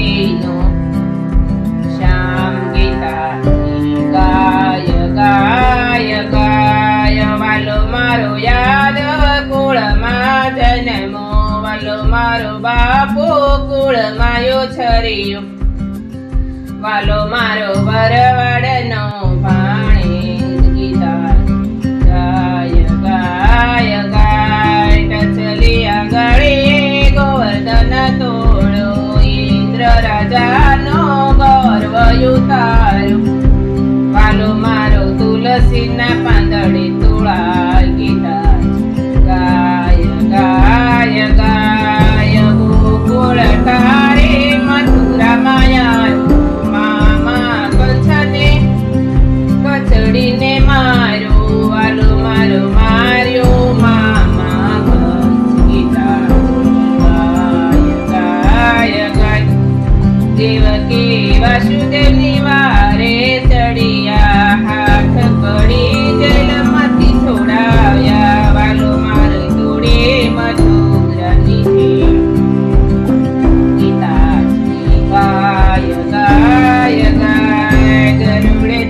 પેલી શ્યામ ગીતા ગાય ગાય વાલો મારો યાદ કુળમાં જન્મો વાલો મારો બાપુ કુળ માયો છરિયો વાલો મારો વરવડનો ભાણેજ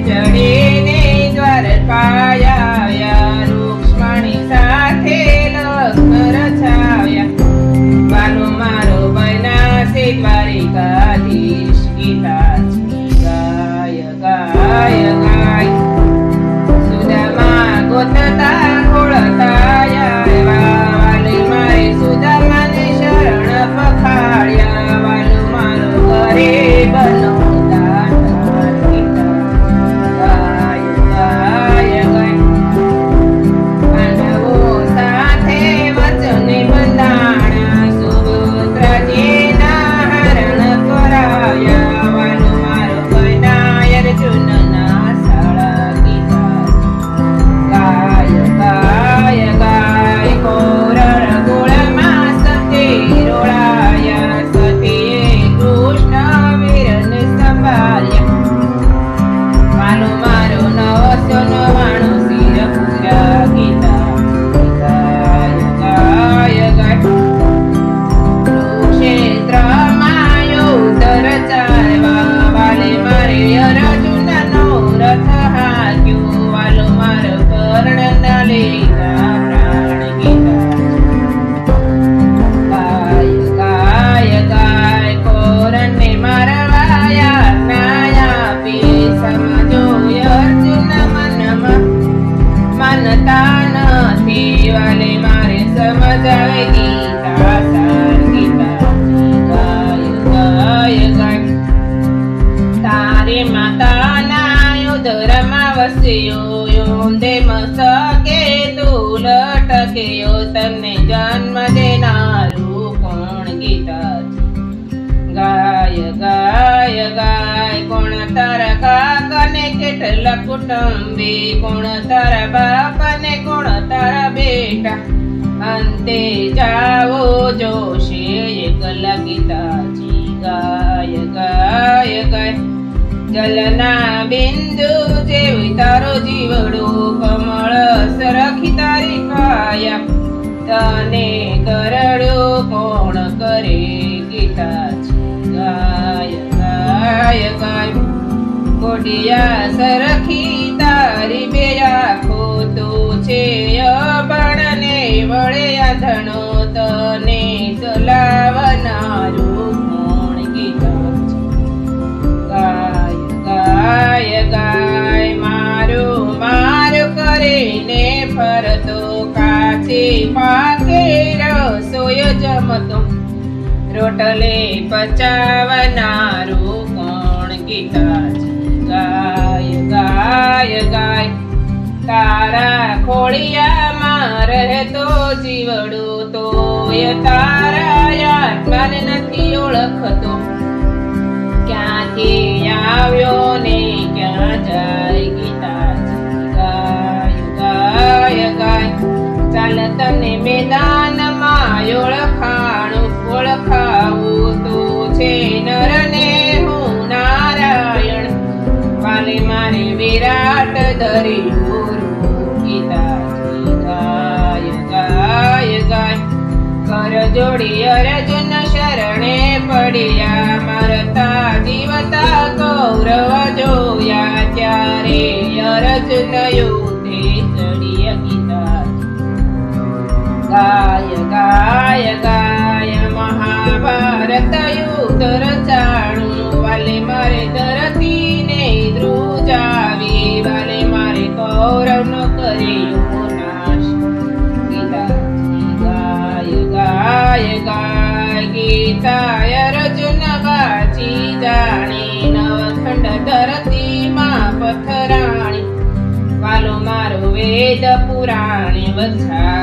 dirty. તારે માતાના યુદ્ધરમાં વસ્યો. લટક્યો તમને જન્મ દેનારું કોણ ગીતા ગાય ગાય ગાય, કોણ તારા કાકાને કેટલા કુટુંબી? કોણ તારા બાપાને, કોણ તારા બેટા? અંતે જાઓ જોશે એકલા ગીતાજી ગાય ગાય ગાય, જલના બિંદુ જેવી તારો જીવડો તને કરડો કોણ કરે ગીતા ગાય ગાય ગાય. કોડિયા સરખી તારી બે આખો તો છે અપણને વળે આધણો. પાકે રસોય જમતો રોટલે પચાવનારું કોણ ગીતા ગાય ગાય ગાય તારા ખોળિયામાં રહેતો જીવડો તોય તારા આત્માને નથી ઓળખતો ક્યાંથી આવ્યો ને ક્યાં જાય તને મેદાનમાં ઓળખાણું ઓળખાવું તો છે નર ને હું નારાયણ. કાલે મારે વિરાટ દરિયો ગીતા ગાય ગાય ગાય. કર જોડી ઉત્તર જાણું વાલે મારે ધરતીને ધ્રુજાવી નવખંડ ધરતીમાં પથરાણી. વાલો મારો વેદ પુરાણે ગીતા